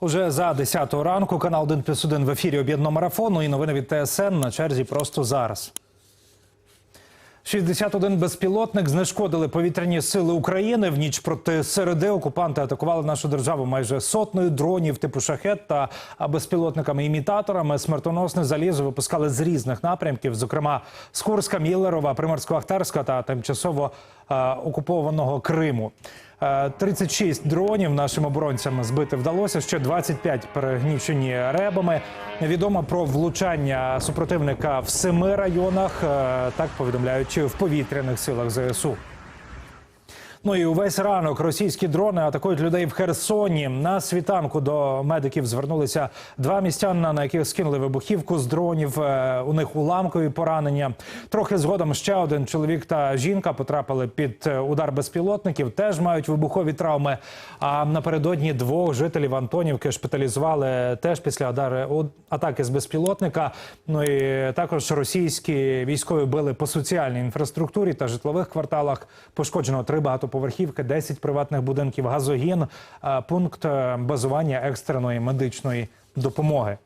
Уже за 10 ранку канал 1 плюс 1 в ефірі об'єднаного марафону і новини від ТСН на черзі просто зараз. 61 безпілотник знешкодили повітряні сили України. В ніч проти середи окупанти атакували нашу державу майже сотнею дронів типу шахет та безпілотниками-імітаторами. Смертоносне залізо випускали з різних напрямків, зокрема з Курська, Міллерова, Приморсько-Ахтарська та тимчасово е, окупованого Криму. Е, 36 дронів нашим оборонцям збити вдалося. Ще 25 перегнічені ребами. Відомо про влучання супротивника в семи районах. е, Так повідомляють в повітряних силах ЗСУ. Ну і увесь ранок російські дрони атакують людей в Херсоні. На світанку до медиків звернулися два містяна, на яких скинули вибухівку з дронів. Е, У них уламкові поранення. Трохи згодом ще один чоловік та жінка потрапили під е, удар безпілотників. Теж мають вибухові травми. А напередодні двох жителів Антонівки шпиталізували теж після атаки з безпілотника. Ну і також російські військові били по соціальній інфраструктурі та житлових кварталах. Пошкоджено три багатоповерхівки, 10 приватних будинків, газогін, е, пункт е, базування екстреної медичної допомоги.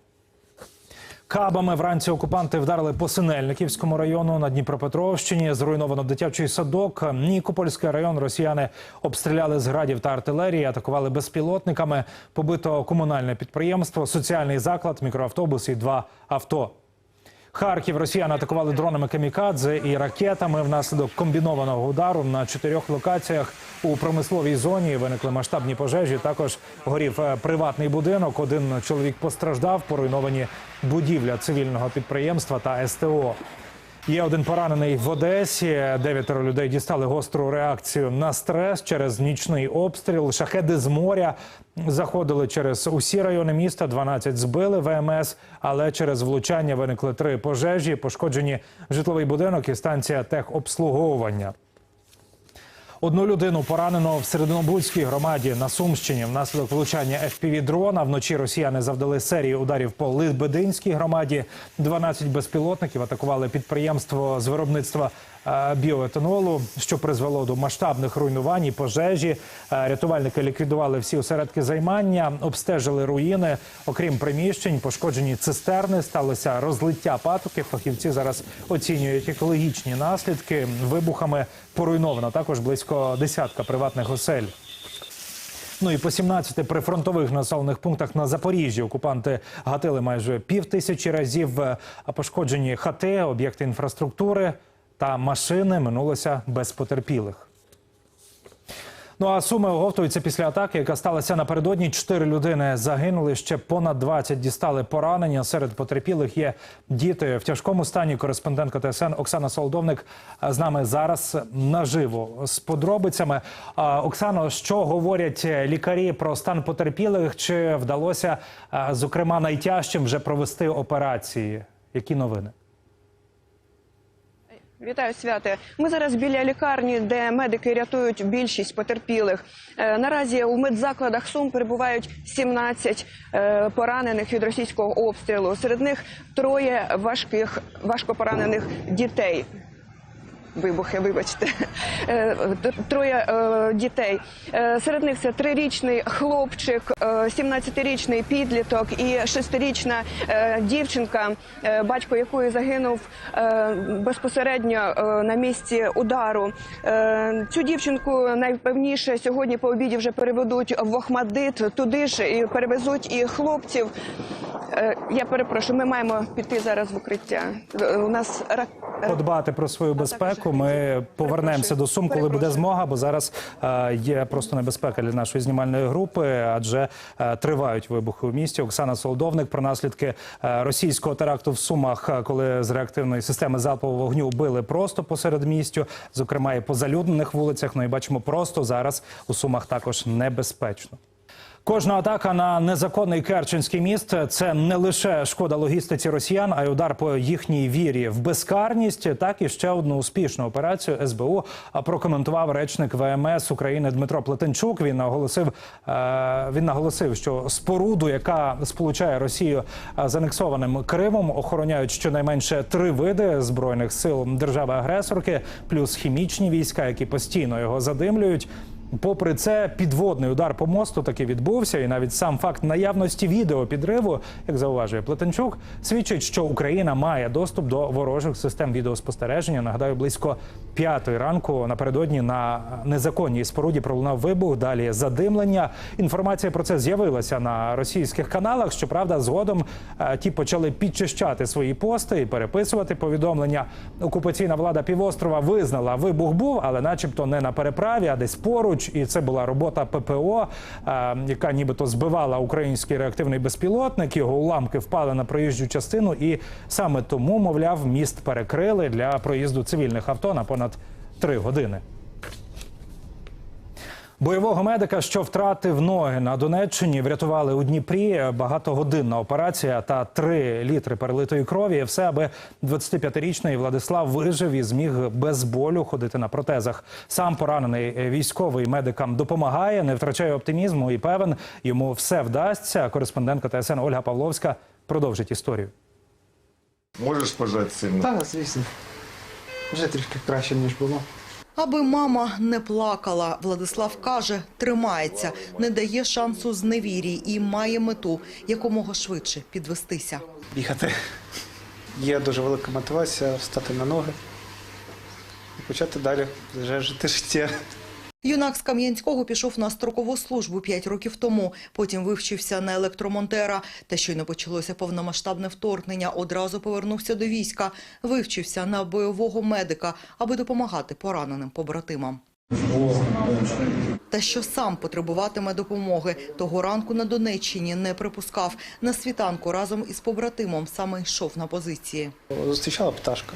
Кабами вранці окупанти вдарили по Синельниківському району на Дніпропетровщині. Зруйновано дитячий садок. Нікопольський район росіяни обстріляли з градів та артилерії, атакували безпілотниками. Побито комунальне підприємство, соціальний заклад, мікроавтобус і два авто. Харків росіяни атакували дронами камікадзе і ракетами. Внаслідок комбінованого удару на чотирьох локаціях у промисловій зоні виникли масштабні пожежі. Також горів е, приватний будинок. Один чоловік постраждав. Поруйновані будівля цивільного підприємства та СТО. Є один поранений в Одесі. Дев'ятеро людей дістали гостру реакцію на стрес через нічний обстріл. Шахеди з моря заходили через усі райони міста. 12 збили ВМС, але через влучання виникли три пожежі. Пошкоджені житловий будинок і станція техобслуговування. Одну людину поранено в Серединобудській громаді на Сумщині. Внаслідок влучання fpv дрона вночі росіяни завдали серію ударів по Либединській громаді. 12 безпілотників атакували підприємство з виробництва біоетанолу, що призвело до масштабних руйнувань і пожежі. Е, Рятувальники ліквідували всі осередки займання, обстежили руїни. Окрім приміщень, пошкоджені цистерни, сталося розлиття патоки. Фахівці зараз оцінюють екологічні наслідки. Вибухами поруйновано також близько десятка приватних осель. Ну і по 17 прифронтових населених пунктах на Запоріжжі окупанти гатили майже пів тисячі разів. Е, пошкоджені хати, об'єкти інфраструктури та машини минулося без потерпілих. Ну а суми оговтуються після атаки, яка сталася напередодні. Чотири людини загинули. Ще понад 20 дістали поранення. Серед потерпілих є діти в тяжкому стані. Кореспондентка ТСН Оксана Солдовник з нами зараз наживо з подробицями. Оксано, що говорять лікарі про стан потерпілих? Чи вдалося, зокрема, найтяжчим вже провести операції? Які новини? Вітаю святе. Ми зараз біля лікарні, де медики рятують більшість потерпілих. Е, Наразі у медзакладах Сум перебувають 17 е, поранених від російського обстрілу. Серед них троє важких, важко поранених дітей. Вибухи, вибачте, Е, троє е, дітей. Е, Серед них це трирічний хлопчик, е, 17-річний підліток і шестирічна е, дівчинка, батько якої загинув безпосередньо на місці удару. Цю дівчинку найпевніше сьогодні по обіді вже переведуть в Охмадит, туди ж перевезуть і хлопців. Е, Я перепрошую, ми маємо піти зараз в укриття. Е, У нас рак... подбати про свою безпеку. Ми повернемося до Сум, коли буде змога, бо зараз е, є просто небезпека для нашої знімальної групи, адже е, тривають вибухи у місті. Оксана Солдовник про наслідки е, російського теракту в Сумах, е, коли з реактивної системи залпового вогню били просто посеред містю, зокрема і по залюднених вулицях. Ну і бачимо, просто зараз у Сумах також небезпечно. Кожна атака на незаконний Керченський міст це не лише шкода логістиці росіян, а й удар по їхній вірі в безкарність. Так і ще одну успішну операцію СБУ прокоментував речник ВМС України Дмитро Плетенчук. Він наголосив, е, він наголосив, що споруду, яка сполучає Росію з анексованим Кримом, охороняють щонайменше три види збройних сил держави-агресорки, плюс хімічні війська, які постійно його задимлюють. Попри це, підводний удар по мосту таки відбувся, і навіть сам факт наявності відео підриву, як зауважує Плетенчук, свідчить, що Україна має доступ до ворожих систем відеоспостереження. Нагадаю, близько п'ятої ранку напередодні на незаконній споруді пролунав вибух. Далі задимлення. Інформація про це з'явилася на російських каналах. Щоправда, згодом е, ті почали підчищати свої пости і переписувати повідомлення. Окупаційна влада півострова визнала, вибух був, але, начебто, не на переправі, а десь поруч. І це була робота ППО, е, яка нібито збивала український реактивний безпілотник. Його уламки впали на проїжджу частину, і саме тому, мовляв, міст перекрили для проїзду цивільних авто на понад три години. Бойового медика, що втратив ноги на Донеччині, врятували у Дніпрі. Багатогодинна операція та три літри перелитої крові. Все, аби 25-річний Владислав вижив і зміг без болю ходити на протезах. Сам поранений військовий медикам допомагає, не втрачає оптимізму і певен, йому все вдасться. Кореспондентка ТСН Ольга Павловська продовжить історію. Можеш пожати сильно? Так, звісно. Вже трішки краще, ніж було. Аби мама не плакала, Владислав каже, тримається, не дає шансу зневірі і має мету якомога швидше підвестися. Бігати. Є дуже велика мотивація встати на ноги і почати далі жити життя. Юнак з Кам'янського пішов на строкову службу 5 років тому. Потім вивчився на електромонтера. Та щойно почалося повномасштабне вторгнення. Одразу повернувся до війська. Вивчився на бойового медика, аби допомагати пораненим побратимам. Та що сам потребуватиме допомоги, того ранку на Донеччині не припускав. На світанку разом із побратимом саме йшов на позиції. Зустрічала пташка.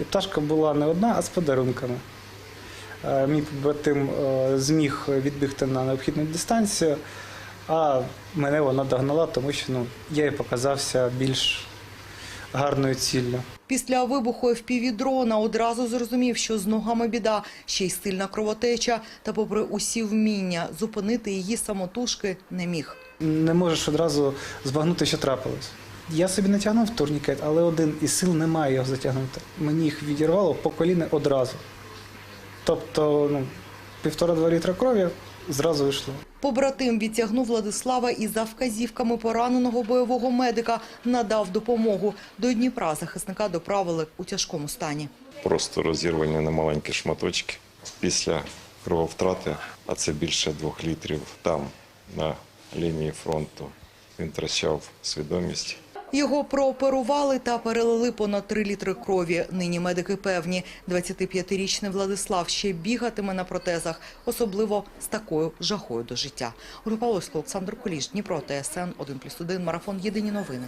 І пташка була не одна, а з подарунками. Е, Мій побратим е, зміг відбігти на необхідну дистанцію, а мене вона догнала, тому що ну, я їй показався більш гарною ціллю. Після вибуху FPV-дрона одразу зрозумів, що з ногами біда, ще й сильна кровотеча. Та попри усі вміння, зупинити її самотужки не міг. не можеш одразу збагнути, що трапилось. Я собі натягнув турнікет, але один із сил не має його затягнути. Мені їх відірвало по коліни одразу. Тобто, ну, півтора-два літра крові зразу вийшло. Побратим відтягнув Владислава і за вказівками пораненого бойового медика надав допомогу. До Дніпра захисника доправили у тяжкому стані. просто розірвані на маленькі шматочки після крововтрати, а це більше двох літрів там, на лінії фронту. Він втрачав свідомість. Його прооперували та перелили понад 3 літри крові. Нині медики певні, 25-річний Владислав ще бігатиме на протезах, особливо з такою жахою до життя. Група Олександр Коліш, Дніпро, ТСН 1+,1, Марафон, Єдині новини.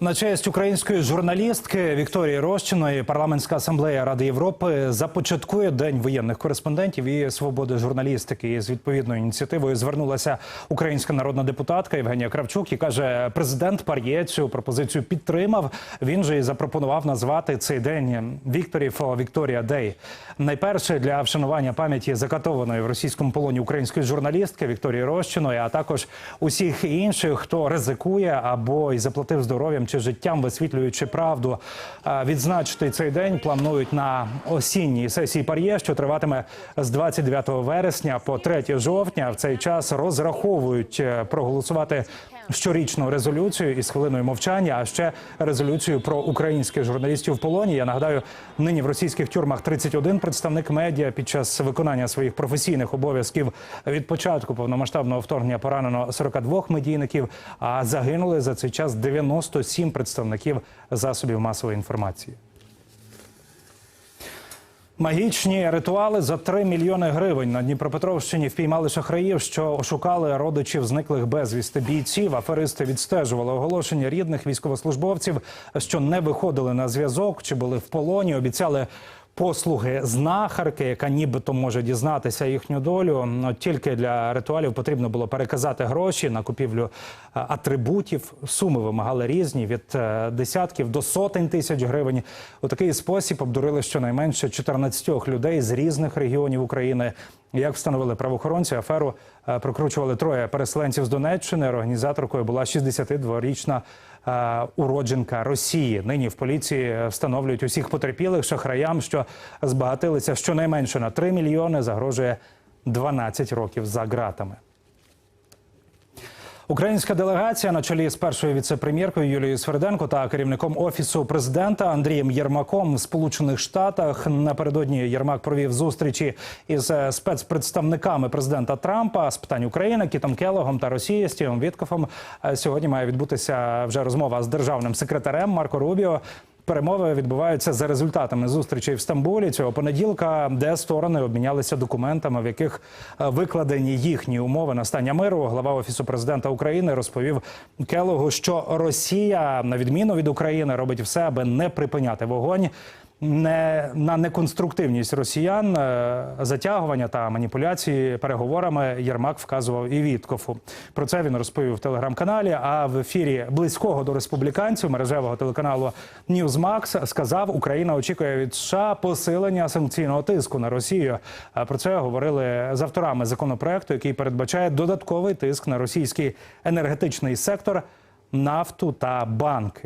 На честь української журналістки Вікторії Рощиної парламентська асамблея Ради Європи започаткує день воєнних кореспондентів і свободи журналістики. І з відповідною ініціативою звернулася українська народна депутатка Євгенія Кравчук і каже, президент Пар'є цю пропозицію підтримав. Він же і запропонував назвати цей день Вікторі фо Вікторія Дей. Найперше для вшанування пам'яті закатованої в російському полоні української журналістки Вікторії Рощиної, а також усіх інших, хто ризикує або й заплатив здоров'ям чи життям, висвітлюючи правду. А Відзначити цей день планують на осінній сесії Пар'є, що триватиме з 29 вересня по 3 жовтня. В цей час розраховують е, проголосувати щорічну резолюцію із хвилиною мовчання, а ще резолюцію про українських журналістів в полоні. Я нагадаю, нині в російських тюрмах 31 представник медіа під час виконання своїх професійних обов'язків від початку повномасштабного вторгнення поранено 42 медійників, а загинули за цей час 97 представників засобів масової інформації. Магічні ритуали за 3 мільйони гривень на Дніпропетровщині впіймали шахраїв, що ошукали родичів зниклих безвісти бійців. Аферисти відстежували оголошення рідних військовослужбовців, що не виходили на зв'язок чи були в полоні. Обіцяли послуги знахарки, яка нібито може дізнатися їхню долю. От тільки для ритуалів потрібно було переказати гроші на купівлю е, атрибутів. Суми вимагали різні від е, десятків до сотень тисяч гривень. У такий спосіб обдурили щонайменше 14 людей з різних регіонів України. Як встановили правоохоронці, аферу е, прокручували троє переселенців з Донеччини. Організаторкою була 62-річна е, уродженка Росії. Нині в поліції встановлюють усіх потерпілих шахраям, що збагатилися щонайменше на 3 мільйони. Загрожує 12 років за ґратами. Українська делегація на чолі з першою віце-прем'єркою Юлією Сверденко та керівником офісу президента Андрієм Єрмаком в Сполучених Штатах напередодні Єрмак провів зустрічі із е, спецпредставниками президента Трампа з питань України Кітом Келогом та Росії Стівом Віткофом. Е, Сьогодні має відбутися вже розмова з державним секретарем Марко Рубіо. Перемови відбуваються за результатами зустрічей в Стамбулі цього понеділка, де сторони обмінялися документами, в яких е, викладені їхні умови настання миру. Глава офісу президента України розповів Келогу, що Росія, на відміну від України, робить все, аби не припиняти вогонь. Не на неконструктивність росіян, е, затягування та маніпуляції переговорами Єрмак вказував і Віткофу. Про це він розповів в телеграм-каналі. А в ефірі близького до республіканців мережевого телеканалу Newsmax сказав, Україна очікує від США посилення санкційного тиску на Росію. А Про це говорили з авторами законопроекту, який передбачає додатковий тиск на російський енергетичний сектор, нафту та банки.